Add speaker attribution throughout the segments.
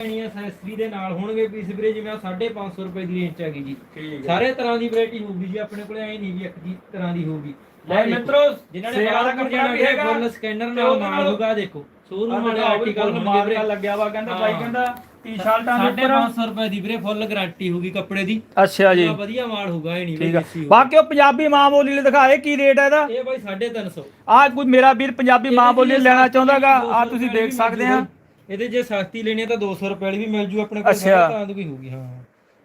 Speaker 1: ਲੈਣੀ ਐਕਸੈਸਰੀ ਦੇ ਨਾਲ ਹੋਣਗੇ ਪੀਸ ਵੀਰੇ ਜਿਵੇਂ 550 ਰੁਪਏ ਦੀ ਰੇਂਜ ਚ ਹੈਗੀ ਜੀ।
Speaker 2: ਠੀਕ
Speaker 1: ਸਾਰੇ ਤਰ੍ਹਾਂ ਦੀ ਵੈਰਾਈਟੀ ਹੋਊਗੀ ਜੀ ਆਪਣੇ ਕੋਲੇ ਐ ਨਹੀਂ ਵੀ ਇੱਕ ਜੀ ਤਰ੍ਹਾਂ ਦੀ ਹੋਊਗੀ।
Speaker 2: ਲੈ ਮਿੱਤਰੋ
Speaker 1: ਜਿਨ੍ਹਾਂ ਨੇ ਬਾਹਰ
Speaker 2: ਕੱਪੜਾ
Speaker 1: ਕੱਪੜਾ
Speaker 2: ਵੀ ਹੈਗਾ
Speaker 1: ਫੁੱਲ ਸਕੈਨਰ ਨਾਲ ਨਾਲ ਹੋਊਗਾ ਦੇਖੋ। ਸ਼ੋਰੂਮ ਵਾਲੇ ਆਰਟੀਕਲ
Speaker 2: ਮਾਰਕਾ ਲੱਗਿਆ ਵਾ ਕਹਿੰਦਾ
Speaker 1: ਹਾਂ।
Speaker 2: ਬਾਈ ਕਹਿੰਦਾ ਟੀ-ਸ਼ਰਟਾਂ ਦੇ ਉੱਪਰ।
Speaker 1: 550 ਰੁਪਏ ਦੀ ਵੀਰੇ ਫੁੱਲ ਗਾਰੰਟੀ ਹੋਊਗੀ ਕੱਪੜੇ ਦੀ।
Speaker 2: ਅੱਛਾ ਜੀ।
Speaker 1: ਵਧੀਆ ਮਾਲ ਹੋਊਗਾ ਇਹ ਨਹੀਂ
Speaker 2: ਠੀਕ
Speaker 1: ਹੋਊਗਾ।
Speaker 2: ਬਾਕੀ ਉਹ ਪੰਜਾਬੀ ਮਾਂ ਬੋਲੀ ਲਈ ਦਿਖਾਏ ਕੀ ਰੇਟ ਹੈ ਇਹਦਾ?
Speaker 1: ਇਹ ਬਾਈ 350
Speaker 2: ਆ ਕੋਈ ਮੇਰਾ ਵੀਰ ਪੰਜਾਬੀ ਮਾਂ ਬੋਲੀ ਲੈਣਾ ਚਾਹੁੰਦਾਗਾ ਆ ਤੁਸੀਂ ਦੇਖ ਸਕਦੇ ਆ।
Speaker 1: ਇਹਦੇ ਜੇ ਸਸਤੀ ਲੈਣੀ ਹੈ ਤਾਂ 200 ਰੁਪਏ ਵਾਲੀ ਵੀ ਮਿਲ ਜੂ ਆਪਣੇ ਕੋਲ
Speaker 2: ਅੱਛਾ।
Speaker 1: ਤਾਂ ਦੀ ਵੀ ਹੋਊਗੀ ਹਾਂ।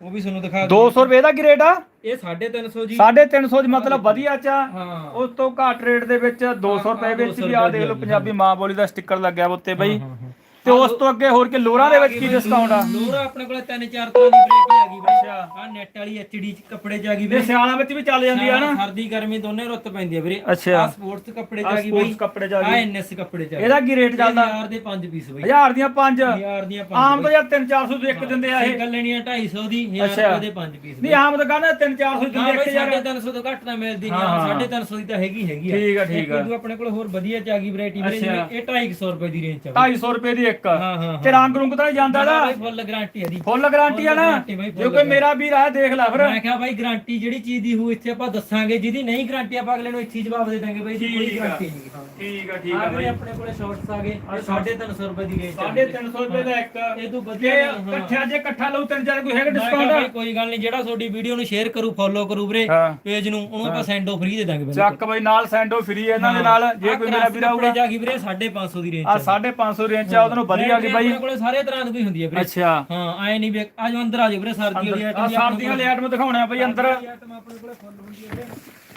Speaker 1: ਉਹ ਵੀ ਤੁਹਾਨੂੰ ਦਿਖਾ
Speaker 2: 200 ਰੁਪਏ ਦਾ ਰੇਟ ਆ?
Speaker 1: ਇਹ 350 ਜੀ।
Speaker 2: 350 ਦੀ ਮਤਲਬ ਵਧੀਆ ਚਾ
Speaker 1: ਹਾਂ।
Speaker 2: ਉਸ ਤੋਂ ਘੱਟ ਰੇਟ ਦੇ ਵਿੱਚ 200 ਰੁਪਏ ਵਿੱਚ ਵੀ ਆ ਦੇਖ ਲਓ ਪੰਜਾਬੀ ਮਾਂ ਬੋਲੀ ਦਾ ਸਟicker ਲੱਗਿਆ ਵਾ ਉੱਤੇ ਬਈ।
Speaker 1: ਹਾਂ, ਹਾਂ।
Speaker 2: ਤੇ ਉਸ ਤੋਂ ਅੱਗੇ ਹੋਰ ਕਿ ਲੋਰਾਂ ਦੇ ਵਿੱਚ ਕੀ ਡਿਸਕਾਊਂਟ ਆ?
Speaker 1: ਲੋਰਾ ਆਪਣੇ ਕੋਲ ਤਿੰਨ ਚਾਰ ਤਰ੍ਹਾਂ ਦੀ ਵੈਰਾਈਟੀ ਹੈਗੀ ਬਈ।
Speaker 2: ਅੱਛਾ।
Speaker 1: ਆ ਨੈਟ ਵਾਲੀ ਐਚਡੀ ਚ ਕੱਪੜੇ ਚ ਹੈਗੀ
Speaker 2: ਇਹ
Speaker 1: ਵੀਰੇ
Speaker 2: ਸਿਆਲਾਂ ਵਿੱਚ ਵੀ ਚੱਲ ਜਾਂਦੀ ਆ ਨਾ?
Speaker 1: ਸਰਦੀ ਗਰਮੀ ਦੋਨੇ ਰੁੱਤ ਪੈਂਦੀ ਆ ਵੀਰੇ।
Speaker 2: ਅੱਛਾ।
Speaker 1: ਆ ਸਪੋਰਟਸ ਕੱਪੜੇ ਚ
Speaker 2: ਆ ਸਪੋਰਟਸ
Speaker 1: ਬਈ।
Speaker 2: ਕੱਪੜੇ ਚ ਆ
Speaker 1: ਆ
Speaker 2: ਗਈ
Speaker 1: ਐਨਐਸ ਕੱਪੜੇ ਚ ਹੈਗੀ।
Speaker 2: ਇਹਦਾ ਕੀ ਰੇਟ ਚੱਲਦਾ?
Speaker 1: ਹਜ਼ਾਰ ਦੇ 5 ਪੀਸ ਬਈ।
Speaker 2: ਹਜ਼ਾਰ ਦੀਆਂ ਪੰਜ।
Speaker 1: ਹਜ਼ਾਰ ਦੀਆਂ ਪੰਜ
Speaker 2: ਆਮ ਤਾਂ ਯਾਰ 3-400 ਦੇ ਇੱਕ ਦਿੰਦੇ ਆ ਇਹ।
Speaker 1: ਸਿੰਗਲ ਲੈਣੀ ਆ 250 ਦੀ 1000
Speaker 2: ਅੱਛਾ।
Speaker 1: ਰੁਪਏ ਦੇ 5 ਪੀਸ
Speaker 2: ਨਹੀਂ ਆਮ ਤਾਂ ਕਹਿੰਦਾ 3-400
Speaker 1: ਹਾਂ
Speaker 2: ਦਿੰਦੇ
Speaker 1: ਬਈ
Speaker 2: ਇੱਕ ਯਾਰ
Speaker 1: 350 ਤੋਂ ਘੱਟ ਤਾਂ ਮਿਲਦੀ ਨਹੀਂ
Speaker 2: ਹਾਂ,
Speaker 1: ਆ
Speaker 2: ਹਾਂ।
Speaker 1: 350 ਦੀ ਤਾਂ ਹੈਗੀ ਹੈਗੀ
Speaker 2: ਠੀਕ ਆ, ਠੀਕ ਆ।
Speaker 1: ਆਪਣੇ ਕੋਲ ਹੋਰ ਵਧੀਆ ਚ ਆ ਗਈ ਵੈਰਾਈਟੀ ਵੀਰੇ ਇਹ 250 ਰੁਪਏ ਦੀ ਰੇਂਜ ਚ ਆ
Speaker 2: 250 ਰੁਪਏ ਦੀ ਇੱਕ।
Speaker 1: ਹਾਂ ਹਾਂ ਹਾਂ।
Speaker 2: ਤੇ ਰੰਗ ਰੁੰਗ ਤਾਂ ਜਾਂਦਾ ਇਹਦਾ?
Speaker 1: ਫੁੱਲ ਗਾਰੰਟੀ ਹੈ ਦੀ
Speaker 2: ਫੁੱਲ ਗਾਰੰਟੀ ਆ ਨਾ?
Speaker 1: guarantee ਬਾਈ, full
Speaker 2: ਜੇ ਕੋਈ ਮੇਰਾ ਵੀਰ ਆ ਦੇਖ ਲੈ ਫਿਰ।
Speaker 1: ਮੈਂ ਕਿਹਾ ਬਾਈ ਗਾਰੰਟੀ ਜਿਹੜੀ ਚੀਜ਼ ਦੀ ਹੋ ਇੱਥੇ ਆਪਾਂ ਦੱਸਾਂਗੇ। ਜਿਹਦੀ ਨਹੀਂ ਗਾਰੰਟੀ ਆਪਾਂ ਅਗਲੇ ਨੂੰ ਇੱਥੇ ਹੀ ਜਵਾਬ ਦੇ ਦਾਂਗੇ ਬਾਈ ਜੀ ਕੋਈ
Speaker 2: ਠੀਕ ਆ।
Speaker 1: ਗਾਰੰਟੀ ਨਹੀਂ ਹਾਂ।
Speaker 2: ਠੀਕ ਆ
Speaker 1: ਆਪਣੇ ਕੋਲੇ ਸ਼ਾਰਟਸ ਆ ਗਏ ਇਹ 350 ਰੁਪਏ ਦੀ ਰੇਂਜ
Speaker 2: 350 ਰੁਪਏ ਦਾ ਇੱਕ।
Speaker 1: ਇਹ ਤੋਂ
Speaker 2: ਜੇ
Speaker 1: ਵਧੀਆ ਨਹੀਂ, ਹਾਂ।
Speaker 2: ਇਕੱਠਾ ਜੇ ਇਕੱਠਾ ਲਊ ਤਿੰਨ ਚਾਰ ਕੋਈ ਹੈਗਾ ਡਿਸਕਾਊਂਟ
Speaker 1: ਕੋਈ ਗੱਲ ਨਹੀਂ ਜਿਹੜਾ ਤੁਹਾਡੀ ਵੀਡੀਓ ਨੂੰ ਸ਼ੇਅਰ ਕਰੂ ਫੋਲੋ ਕਰੂ ਵੀਰੇ
Speaker 2: ਹਾਂ।
Speaker 1: ਪੇਜ ਨੂੰ ਉਹਨੂੰ ਆਪਾਂ ਸੈਂਡੋ ਫ੍ਰੀ ਦੇ ਦਾਂਗੇ ਬਿਲਕੁਲ।
Speaker 2: ਚੱਕ ਬਈ ਨਾਲ ਸੈਂਡੋ ਫ੍ਰੀ ਇਹਨਾਂ ਦੇ ਨਾਲ। ਜੇ
Speaker 1: ਆਹ
Speaker 2: ਕੋਈ ਮੇਰਾ ਵੀਰ ਆਊਗਾ
Speaker 1: ਕੱਪੜੇ ਜਾ ਗਈ ਵੀਰੇ 550 ਦੀ ਰੇਂਜ
Speaker 2: ਆ। 550 ਰੇਂਜ ਚ ਆ ਉਹਦੇ ਨੂੰ ਵਧੀਆ ਗਈ ਬਾਈ?
Speaker 1: ਆਪਣੇ ਕੋਲੇ ਸਾਰੇ ਤਰ੍ਹਾਂ ਦੀ ਹੁੰਦੀ ਹੈ ਵੀਰੇ।
Speaker 2: ਅੱਛਾ।
Speaker 1: ਹਾਂ ਆਏ ਨਹੀਂ ਵੀ ਆ ਜਾਓ ਅੰਦਰ ਆ ਜਾਓ ਵੀਰੇ ਸਰਦੀ ਵਾਲੀ
Speaker 2: ਆ
Speaker 1: ਆਈਟਮ
Speaker 2: ਸਰਦੀਆਂ ਵਾਲੇ ਆਈਟਮ ਦਿਖਾਉਣੇ ਆ ਬਈ ਅੰਦਰ।
Speaker 1: ਆਈਟਮ ਆਪਣੇ ਕੋਲੇ ਫੁੱਲ ਹੁੰਦੀ ਹੈ ਵੀਰੇ।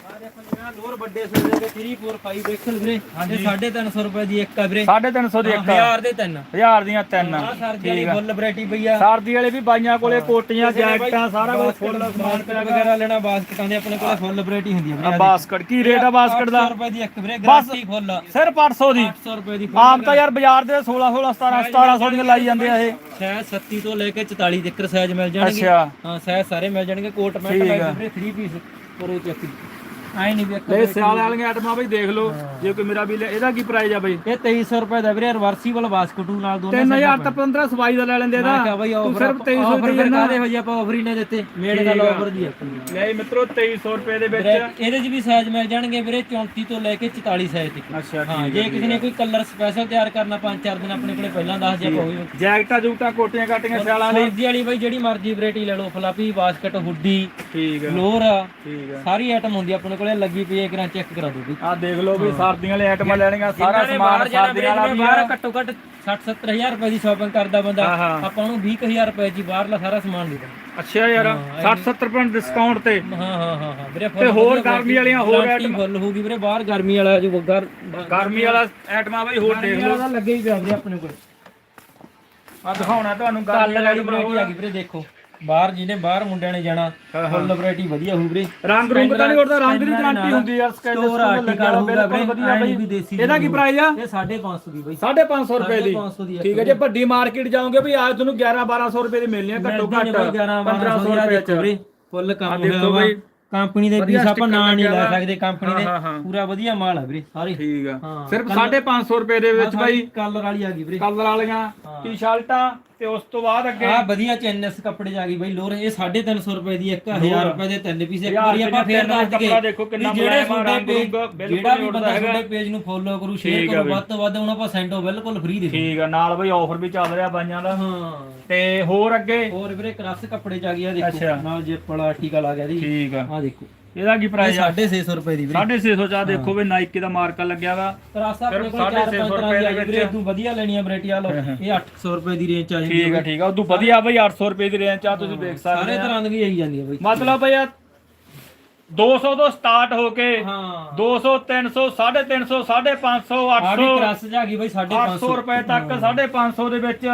Speaker 1: ਆ ਦੇਖੋ ਜਿਵੇਂ ਲੋਰ ਵੱਡੇ ਸੂਟ ਦੇ 3 4 5 ਐਕਸਲ ਵੀਰੇ। ਇਹ 350 ਰੁਪਏ ਦੀ ਇੱਕ ਆ ਵੀਰੇ।
Speaker 2: 350 ਦੀ ਇੱਕ
Speaker 1: ਹਜ਼ਾਰ ਦੇ ਤਿੰਨ।
Speaker 2: ਹਜ਼ਾਰ ਦੀਆਂ ਤਿੰਨ।
Speaker 1: ਆ ਸਰਦੀ ਵਾਲੀ ਫੁੱਲ ਵੈਰਾਈਟੀ ਪਈ ਆ।
Speaker 2: ਸਰਦੀ ਵਾਲੇ ਵੀ ਬਾਈਆਂ ਕੋਲੇ ਕੋਟੀਆਂ ਜੈਕਟਾਂ ਸਾਰਾ ਕੁਝ ਫੁੱਲ ਸਮਾਨ ਪਿਆ
Speaker 1: ਵਗੈਰਾ ਲੈਣਾ ਬਾਸਕਟਾਂ ਦੇ ਆਪਣੇ ਕੋਲੇ ਫੁੱਲ ਵੈਰਾਈਟੀ ਹੁੰਦੀ ਹੈ
Speaker 2: ਆ ਬਾਸਕਟ ਕੀ ਰੇਟ ਆ ਬਾਸਕਟ ਦਾ?
Speaker 1: 800 ਰੁਪਏ ਦੀ ਇੱਕ ਵੀਰੇ ਗਾਰੰਟੀ ਫੁੱਲ
Speaker 2: ਸਿਰਫ 800 ਦੀ।
Speaker 1: 800 ਰੁਪਏ ਦੀ
Speaker 2: ਆਮ ਤਾਂ ਯਾਰ ਬਾਜ਼ਾਰ ਦੇ 16 16 17 1700 ਦੀਆਂ ਲਾਈ ਜਾਂਦੇ ਆ ਇਹ।
Speaker 1: ਸਾਈਜ਼ 37 ਤੋਂ ਲੈ ਕੇ 44 ਤੱਕ ਸਾਈਜ਼ ਮਿਲ ਜਾਣਗੇ।
Speaker 2: ਅੱਛਾ।
Speaker 1: ਹਾਂ ਸਾਰੇ ਮਿਲ ਜਾਣਗੇ। Coat pant. ਵੀਰੇ 3 ਪੀਸ ਪੂਰੇ ਚੱਕੀ। ਆਏ ਨਹੀਂ ਵੇਖ
Speaker 2: ਲੈ ਸਿਆਲ ਵਾਲੀਆਂ ਆਈਟਮਾਂ ਬਈ ਦੇਖ ਲਓ ਜੇ ਕੋਈ ਮੇਰਾ ਵੀ ਲੈ ਇਹਦਾ ਕੀ ਪ੍ਰਾਈਸ ਆ ਬਈ?
Speaker 1: ਇਹ 2300 ਰੁਪਏ ਦਾ ਵੀਰੇ ਰਿਵਰਸੀਬਲ ਬਾਸਕਟੂ ਨਾਲ ਦੋਨੇ
Speaker 2: 3000 ਤਾਂ 15 ਸਵਾਈ ਦਾ ਲੈ ਲੈਂਦੇ ਇਹਦਾ।
Speaker 1: ਮੈਂ ਕਿਹਾ ਬਈ
Speaker 2: ਤੂੰ
Speaker 1: ਆਫਰ
Speaker 2: ਸਿਰਫ 2300
Speaker 1: ਆਫਰ
Speaker 2: ਦੀ
Speaker 1: ਫਿਰ
Speaker 2: ਦੇਣਾ
Speaker 1: ਕਾਦੇ ਵਜੇ ਆਪਾਂ ਆਫਰ ਹੀ ਨੇ ਦਿੱਤੇ? ਮੇਡ ਦਾ ਆਫਰ ਦੀ ਆਪਣੀ
Speaker 2: ਲੈ ਮਿੱਤਰੋ 2300 ਰੁਪਏ ਦੇ ਵਿੱਚ
Speaker 1: ਵੀਰੇ ਇਹਦੇ 'ਚ ਵੀ ਸਾਈਜ਼ ਮਿਲ ਜਾਣਗੇ ਵੀਰੇ 34 ਤੋਂ ਲੈ ਕੇ 44 ਸਾਈਜ਼ ਤੱਕ।
Speaker 2: ਅੱਛਾ
Speaker 1: ਹਾਂ ਜੇ ਕਿਸੇ ਨੇ ਕੋਈ ਕਲਰ ਸਪੈਸ਼ਲ ਤਿਆਰ ਕਰਨਾ ਪੰਜ ਚਾਰ ਦਿਨ ਆਪਣੇ ਕੋਲੇ ਪਹਿਲਾਂ ਦੱਸ ਦਿਆ ਕੋਈ
Speaker 2: ਜੈਕਟਾਂ ਜੂਕਟਾਂ ਕੋਟੀਆਂ ਕਾਟੀਆਂ ਸਿਆਲਾਂ ਲਈ
Speaker 1: ਸਰਦੀ ਵਾਲੀ ਬਈ ਜਿਹੜੀ ਮਰਜ਼ੀ ਵੈਰਾਈਟੀ ਲੈ ਲਓ ਫਲਾਪੀ ਬਾਸਕਟ ਹੁੱਡੀ
Speaker 2: ਠੀਕ ਆ।
Speaker 1: ਲੋਰ
Speaker 2: ਠੀਕ ਆ।
Speaker 1: ਸਾਰੀ ਆਈਟਮ ਹੁੰਦੀ ਆ ਆਪਣੇ ਕੋਲੇ ਲੱਗੀ ਪਈ ਹੈ ਇੱਕ ਰਾਂ ਚੈੱਕ ਕਰਾ ਦਿਓ ਬਈ
Speaker 2: ਆ ਦੇਖ ਲਓ ਵੀ ਸਰਦੀਆਂ ਵਾਲੇ ਆਈਟਮਾਂ ਲੈਣੀਆਂ ਸਾਰਾ
Speaker 1: ਨੇ
Speaker 2: ਸਮਾਨ ਸਰਦੀਆਂ ਵਾਲਾ ਵੀ
Speaker 1: ਬਾਹਰ
Speaker 2: ਆ।
Speaker 1: ਘੱਟੋ ਘੱਟ 60 70000 ਰੁਪਏ ਦੀ ਸ਼ਾਪਿੰਗ ਕਰਦਾ ਬੰਦਾ।
Speaker 2: ਹਾਂ, ਹਾਂ।
Speaker 1: ਆਪਾਂ ਨੂੰ 20000 ਰੁਪਏ ਦੀ ਬਾਹਰਲਾ ਸਾਰਾ ਸਮਾਨ ਦੇ ਦਾਂਗੇ
Speaker 2: ਅੱਛਾ ਯਾਰ 60 70% ਡਿਸਕਾਊਂਟ ਤੇ।
Speaker 1: ਹਾਂ ਹਾਂ ਹਾਂ ਹਾਂ। ਵੀਰੇ
Speaker 2: ਤੇ ਹੋਰ ਗਰਮੀ ਵਾਲੀਆਂ ਹੋਰ
Speaker 1: ਆਈਟਮ ਫੁੱਲ ਹੋਊਗੀ ਵੀਰੇ ਬਾਹਰ ਗਰਮੀ ਵਾਲਾ ਜੋ ਗਰ
Speaker 2: ਗਰਮੀ ਵਾਲਾ ਆਈਟਮਾਂ ਬਈ ਹੋਰ ਦੇਖ ਲਓ।
Speaker 1: ਲੱਗੇ ਹੀ ਪਿਆ ਵੀਰੇ ਆਪਣੇ ਕੋਲ।
Speaker 2: ਆ ਦਿਖਾਉਣਾ ਤੁਹਾਨੂੰ
Speaker 1: ਆ ਗਈ ਵੀਰੇ ਦੇਖੋ। ਬਾਹਰ ਜਿਹਨੇ ਬਾਹਰ ਮੁੰਡਿਆਂ ਨੇ ਜਾਣਾ ਫੁੱਲ ਵੈਰਾਈਟੀ ਵਧੀਆ ਹੋਊ ਵੀਰੇ।
Speaker 2: ਰੰਗ ਰੁੰਗ ਤਾਂ ਨਹੀਂ ਉੜਦਾ ਰੰਗ ਦੀ ਗਾਰੰਟੀ ਹੁੰਦੀ ਯਾਰ ਸਕੈਚ
Speaker 1: Store article ਹੋਊਗਾ ਵੀਰੇ,
Speaker 2: ਵਧੀਆ ਬਈ।
Speaker 1: ਵੀ ਦੇਸੀ
Speaker 2: ਇਹਦਾ ਕੀ ਪ੍ਰਾਈਸ ਆ?
Speaker 1: ਇਹ 550 ਦੀ ਬਈ।
Speaker 2: 550 ਰੁਪਏ ਦੀ।
Speaker 1: 550 ਦੀ
Speaker 2: ਠੀਕ ਹੈ ਜੇ ਵੱਡੀ ਮਾਰਕੀਟ ਜਾਓਗੇ ਵੀ ਆ ਤੁਹਾਨੂੰ 11 1200 ਰੁਪਏ ਦੀ ਮਿਲਣੀ ਆ ਘੱਟੋ ਘੱਟ 1500 ਰੁਪਏ ਚ।
Speaker 1: ਫੁੱਲ ਕੰਮ ਹੋਇਆ ਵਾ।
Speaker 2: ਬਈ।
Speaker 1: ਕੰਪਨੀ ਦੇ ਪੀਸ ਆਪਾਂ ਨਾਂ ਨਹੀਂ ਲੈ ਸਕਦੇ ਕੰਪਨੀ ਦੇ।
Speaker 2: ਹਾਂ, ਹਾਂ।
Speaker 1: ਪੂਰਾ ਵਧੀਆ ਮਾਲ ਆ ਵੀਰੇ ਸਾਰੇ।
Speaker 2: ਠੀਕ ਆ।
Speaker 1: ਹਾਂ,
Speaker 2: ਸਿਰਫ 550 ਰੁਪਏ ਦੇ ਵਿੱਚ ਬਾਈ।
Speaker 1: ਕਲਰ ਵਾਲੀ ਆ ਗਈ ਵੀਰੇ।
Speaker 2: ਕਲਰ ਵਾਲੀਆਂ ਟੀ-ਸ਼ਰਟਾਂ ਤੇ ਉਸ ਤੋਂ ਬਾਅਦ ਅੱਗੇ
Speaker 1: ਆ ਵਧੀਆ ਚੈਨਸ ਕੱਪੜੇ ਚ ਆ ਗਈ ਬਈ ਲੋਰ ਇਹ 350 ਰੁਪਏ ਦੀ ਇੱਕ 1000 ਰੁਪਏ ਦੇ ਤਿੰਨ ਪੀਸ। ਇੱਕ
Speaker 2: ਹਜ਼ਾਰ
Speaker 1: ਵਾਰੀ ਆਪਾਂ ਫੇਰ ਦੱਸ
Speaker 2: ਕੱਪੜਾ ਦੇਖੋ ਕਿੰਨਾ
Speaker 1: ਜਿਹੜੇ
Speaker 2: ਮੁਲਾਇਮ ਆ,
Speaker 1: ਤੁਹਾਡੇ
Speaker 2: ਰੰਗ
Speaker 1: ਪੇਜ
Speaker 2: ਰੁੰਗ ਬਿਲਕੁਲ
Speaker 1: ਜਿਹੜਾ ਵੀ
Speaker 2: ਨਹੀਂ
Speaker 1: ਬੰਦਾ
Speaker 2: ਉੱਡਦਾ ਹੈਗਾ।
Speaker 1: ਤੁਹਾਡੇ ਪੇਜ ਨੂੰ ਫੋਲੋ ਕਰੂ
Speaker 2: ਠੀਕ
Speaker 1: ਸ਼ੇਅਰ
Speaker 2: ਆ
Speaker 1: ਕਰੂ। ਵੱਧ ਤੋਂ ਵੱਧ ਉਹਨਾਂ ਆਪਾਂ ਸੈਂਡੋ ਬਿਲਕੁਲ ਫ੍ਰੀ ਦੇ
Speaker 2: ਠੀਕ ਆ ਨਾਲ ਬਈ ਆਫਰ ਵੀ ਚੱਲ ਰਿਹਾ ਬਾਈਆਂ ਦਾ।
Speaker 1: ਹਾਂ।
Speaker 2: ਤੇ ਹੋਰ ਅੱਗੇ?
Speaker 1: ਹੋਰ ਵੀਰੇ ਕ੍ਰਸ ਕੱਪੜੇ ਚ ਆ ਗਿਆ ਦੇਖੋ।
Speaker 2: ਅੱਛਾ।
Speaker 1: ਨਾਲ ਜਿਪ ਵਾਲਾ ਆਰਟੀਕਲ ਆ ਗਿਆ ਦੀ
Speaker 2: ਠੀਕ ਆ।
Speaker 1: ਆ ਦੇਖੋ।
Speaker 2: ਇਹਦਾ ਕੀ ਪ੍ਰਾਈਸ ਆ?
Speaker 1: 650 ਰੁਪਏ ਦੀ ਵੀਰੇ।
Speaker 2: 650 ਚਾ ਦੇਖੋ ਵੀ ਨਾਈਕੀ ਦਾ ਮਾਰਕਾ ਲੱਗਿਆ ਵਾ।
Speaker 1: ਕ੍ਰਸ ਆਪਣੇ ਕੋਲ 4 5
Speaker 2: 650
Speaker 1: ਤਰ੍ਹਾਂ ਦੀ ਆ
Speaker 2: ਰੁਪਏ
Speaker 1: ਗਈ ਵੀਰੇ ਇਦੋਂ ਵਧੀਆ ਲੈਣੀਆਂ ਵੈਰਾਈਟੀ ਆ ਲਓ ਇਹ 800 ਰੁਪਏ ਦੀ ਰੇਂਜ ਚ ਆ ਜਾਂਦੀ
Speaker 2: ਠੀਕ ਆ ਠੀਕ ਆ। ਉਦੋਂ ਵਧੀਆ ਬਈ 800 ਰੁਪਏ ਦੀ ਰੇਂਜ ਆ ਤੁਸੀਂ ਦੇਖ ਸਕਦੇ
Speaker 1: ਸਾਰੇ
Speaker 2: ਆ।
Speaker 1: ਤਰ੍ਹਾਂ ਦੀ ਆਈ ਜਾਂਦੀ ਆ ਬਈ।
Speaker 2: ਮਤਲਬ ਬਈ 200 ਤੋਂ ਸਟਾਰਟ ਹੋ ਕੇ
Speaker 1: ਹਾਂ।
Speaker 2: 200 300 350 550
Speaker 1: ਆ ਵੀ
Speaker 2: 800
Speaker 1: ਕ੍ਰਸ ਜਾ ਗਈ ਬਈ
Speaker 2: 800
Speaker 1: 550
Speaker 2: ਰੁਪਏ ਤੱਕ 550 ਦੇ ਵਿੱਚ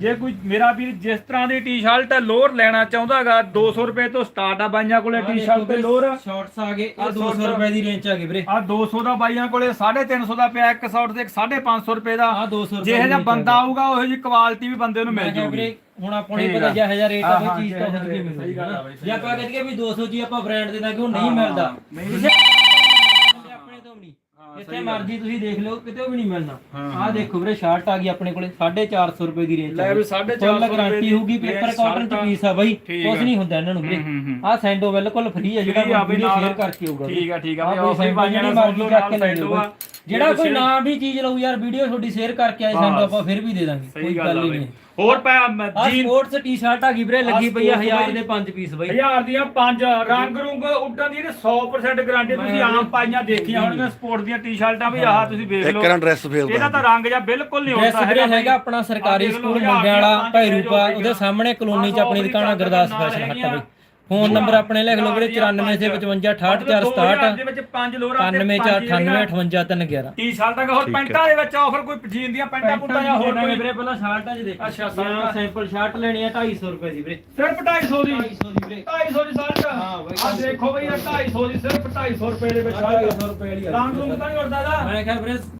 Speaker 2: ਜੇ ਕੋਈ ਮੇਰਾ ਵੀਰ ਜਿਸ ਤਰ੍ਹਾਂ ਦੀ ਟੀ-ਸ਼ਰਟ ਲੋਅਰ ਲੈਣਾ ਚਾਹੁੰਦਾਗਾ 200 ਰੁਪਏ ਤੋਂ ਸਟਾਰਟ ਆ ਬਾਈਆਂ ਕੋਲੇ ਟੀ-ਸ਼ਰਟ ਤੇ ਲੋਅਰ।
Speaker 1: ਸ਼ਾਰਟਸ ਆ ਗਏ ਇਹ 200 ਰੁਪਏ ਦੀ ਰੇਂਜ ਚ ਆ ਗਏ ਵੀਰੇ।
Speaker 2: ਆ 200 ਦਾ ਬਾਈਆਂ ਕੋਲੇ 350 ਦਾ ਪਿਆ ਇੱਕ ਸ਼ਾਰਟ ਤੇ 550 ਰੁਪਏ ਦਾ।
Speaker 1: ਆ 200 ਰੁਪਏ
Speaker 2: ਜੇ ਇਹ ਜਿਹਾ ਬੰਦਾ ਆਊਗਾ ਉਹੋ ਜੀ ਕੁਆਲਿਟੀ ਵੀ ਬੰਦੇ ਨੂੰ ਮਿਲ ਜੂਗੀ।
Speaker 1: ਹੁਣ ਆਪਾਂ ਨੂੰ ਪਤਾ। ਜਿਹਾ ਜਿਹਾ ਰੇਟ ਆ
Speaker 2: ਹਾਂ, ਹਾਂ,
Speaker 1: ਚੀਜ਼ ਤਾਂ
Speaker 2: ਜਿਹਾ ਜਿਹਾ ਗੱਲ ਆ ਬਈ,
Speaker 1: ਜੇ ਆਪਾਂ ਕਹਦੇ ਵੀ 200 ਜੀ ਆਪਾਂ ਬ੍ਰਾਂਡ ਦੇ ਦਾਂਗੇ ਉਹ ਨਹੀਂ ਮਿਲਦਾ
Speaker 2: ਨਹੀਂ
Speaker 1: ਕਿਸੇ ਆਪਣੇ ਤੋਂ ਵੀ ਨਹੀਂ
Speaker 2: ਹਾਂ,
Speaker 1: ਜਿੱਥੇ। ਮਰਜ਼ੀ ਤੁਸੀਂ ਦੇਖ ਲਿਓ ਕਿਤੇ ਵੀ ਨਹੀਂ ਮਿਲਣਾ ਆਹ ਦੇਖੋ ਵੀਰੇ ਸ਼ਰਟ ਆ ਗਈ ਆਪਣੇ ਕੋਲੇ 450 ਰੁਪਏ ਦੀ ਰੇਂਜ
Speaker 2: ਲੈ ਵੀ 450
Speaker 1: ਫੁੱਲ ਗਾਰੰਟੀ
Speaker 2: ਰੁਪਏ
Speaker 1: ਹੋਊਗੀ ਪੇਪਰ ਕਾਟਨ ਚ। ਪੀਸ ਆ ਬਾਈ ਕੁਝ। ਨਹੀਂ ਹੁੰਦਾ ਇਹਨਾਂ ਨੂੰ ਵੀਰੇ। ਆਹ ਸੈਂਡੋ ਬਿਲਕੁਲ ਫ੍ਰੀ ਆ ਜਿਹੜਾ ਵੀਡੀਓ। ਸ਼ੇਅਰ ਕਰਕੇ ਆਊਗਾ
Speaker 2: ਠੀਕ ਆ, ਠੀਕ ਆ ਵੀ ਆਫਰ
Speaker 1: ਸੈਂਡੋ ਜਿਹੜੀ
Speaker 2: ਨਾਲ
Speaker 1: ਮਰਜ਼ੀ
Speaker 2: ਸੌ
Speaker 1: ਚੱਕ ਕੇ ਲੈ
Speaker 2: ਨਾਲ
Speaker 1: ਜਾਓ
Speaker 2: ਆ।
Speaker 1: ਜਿਹੜਾ
Speaker 2: ਜੇ
Speaker 1: ਕੋਈ
Speaker 2: ਤੁਸੀਂ-
Speaker 1: ਨਾ ਵੀ ਚੀਜ਼ ਲਊ ਯਾਰ ਵੀਡੀਓ ਤੁਹਾਡੀ ਸ਼ੇਅਰ ਕਰਕੇ ਆਏ ਸੈਂਡੋ ਆਪਾਂ ਫਿਰ ਵੀ ਦੇ ਦਾਂਗੇ ਕੋਈ
Speaker 2: ਗੱਲ
Speaker 1: ਨਹੀਂ।
Speaker 2: ਹੋਰ ਪੈ
Speaker 1: ਆ
Speaker 2: ਜੀਨ
Speaker 1: ਸਪੋਰਟਸ ਟੀ-ਸ਼ਰਟ ਆ ਗਈ ਵੀਰੇ ਲੱਗੀ ਪਈ ਆ
Speaker 2: sports
Speaker 1: 1000
Speaker 2: ਬਾਈ।
Speaker 1: ਦੇ 5 ਪੀਸ ਬਾਈ।
Speaker 2: ਹਜ਼ਾਰ ਦੀਆਂ ਪੰਜ ਰੰਗ ਰੁੰਗ ਉੱਡਣ ਦੀ ਇਹਨੇ 100% ਗਾਰੰਟੀ ਤੁਸੀਂ ਆਮ ਪਾਈਆਂ ਦੇਖੀਆਂ ਹੋਣਗੀਆਂ ਸਪੋਰਟ ਦੀਆਂ ਟੀ-ਸ਼ਰਟਾਂ ਵੀ ਆਹ ਤੁਸੀਂ ਵੇਖ
Speaker 3: ਇੱਕ
Speaker 2: ਲਓ।
Speaker 3: ਰਾਂ ਡਰੈਸ ਫੇਰ
Speaker 2: ਇਹਦਾ ਤਾਂ ਰੰਗ ਜਾਂ ਬਿਲਕੁਲ ਨਹੀਂ ਹੁੰਦਾ ਬਈ।
Speaker 1: ਹੈਗਾ ਆਪਣਾ ਸਰਕਾਰੀ ਸਕੂਲ ਮੁੰਡਿਆਂ ਵਾਲਾ ਭੈਰੂਪਾ
Speaker 2: ਜੋ
Speaker 1: ਉਹਦੇ ਸਾਹਮਣੇ ਕਲੋਨੀ ਚ ਆਪਣੀ ਦੁਕਾਨ ਗੁਰਦਾਸ ਫੈਸ਼ਨ ਹੱਟ। ਬਈ। ਫੋਨ ਨੰਬਰ ਆਪਣੇ ਲਿਖ ਲਓ ਵੀਰੇ 94 ਦੇ 55 68
Speaker 2: ਮਤਲਬ
Speaker 1: 467
Speaker 2: ਦੇ ਵਿੱਚ ਪੰਜ ਲੋਰਾਂ
Speaker 1: 91 498 58 311
Speaker 2: ਟੀ-ਸ਼ਰਟਾਂ ਦਾ ਹੋਰ। ਪੈਂਟਾਂ ਦੇ ਵਿੱਚ ਆਫਰ ਕੋਈ ਜੀਨ ਦੀਆਂ ਪੈਂਟਾਂ ਪੁੱਟਾਂ ਜਾਂ ਹੋਰ ਕੋਈ?
Speaker 1: ਵੀਰੇ ਪਹਿਲਾਂ ਸ਼ਰਟਾਂ ਚ ਦੇਖੋ।
Speaker 2: ਅੱਛਾ,
Speaker 1: ਜਾਂ
Speaker 2: ਸ਼ਰਟਾਂ।
Speaker 1: ਸਿੰਪਲ ਸ਼ਰਟ ਲੈਣੀ ਆ 250 ਰੁਪਏ ਦੀ ਵੀਰੇ।
Speaker 2: ਸਿਰਫ 250 ਦੀ?
Speaker 1: 250 ਦੀ ਵੀਰੇ।
Speaker 2: 250 ਦੀ ਸ਼ਰਟ
Speaker 1: ਹਾਂ ਬਈ।
Speaker 2: ਆ ਦੇਖੋ ਬਈ ਇਹ 250 ਦੀ ਸਿਰਫ 250 ਰੁਪਏ ਦੇ ਵਿੱਚ
Speaker 1: ਰੁਪਏ ਵਾਲੀ
Speaker 2: ਰੰਗ ਰੁੰਗ ਤਾਂ ਨਹੀਂ ਉੜਦਾ ਦਾ
Speaker 1: ਮੈਂ ਕਿਹਾ ਵੀਰੇ